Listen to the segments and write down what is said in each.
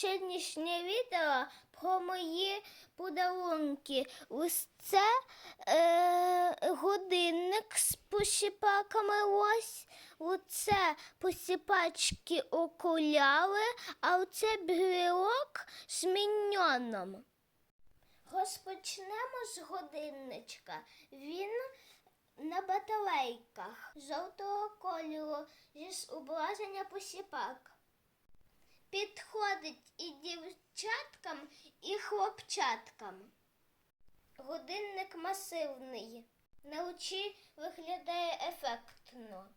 сьогоднішнє відео про мої подарунки. Ось це е, годинник з посіпаками ось. Оце посіпачки окуляри, а оце брілок з міньйоном. Розпочнемо з годинничка. Він на батарейках жовтого кольору зі зображення посіпак. Підходить і дівчаткам, і хлопчаткам. Годинник масивний. На очі виглядає ефектно.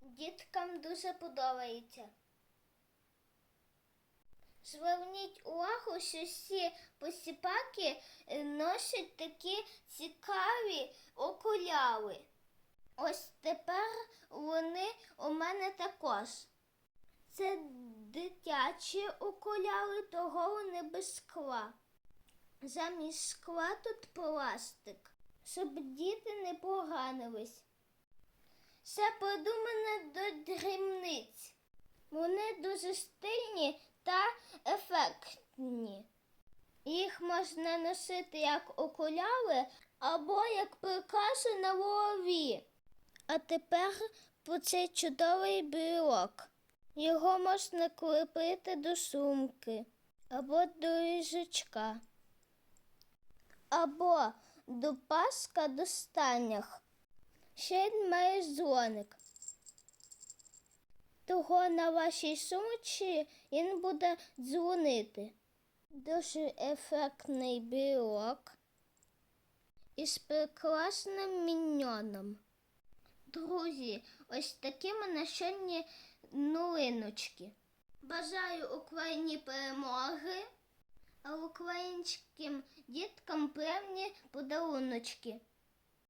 Діткам дуже подобається. Зверніть увагу, що всі посіпаки носять такі цікаві окуляри. Ось тепер вони у мене також. Це дитячі окуляри, того вони без скла. Замість скла тут пластик, щоб діти не поганились. Все продумане до дрібниць. Вони дуже стильні та ефектні. Їх можна носити як окуляри або як прикраси на голові. А тепер про цей чудовий брілок. Його можна кріпити до сумки або до їжачка, або до паска до станях. Ще й має дзвоник. Того на вашій сумочці він буде дзвонити. Дуже ефектний білок із прекрасним міньйоном. Друзі, ось такі мене сьогодні новиночки. Бажаю Україні перемоги, а українським діткам певні подаруночки.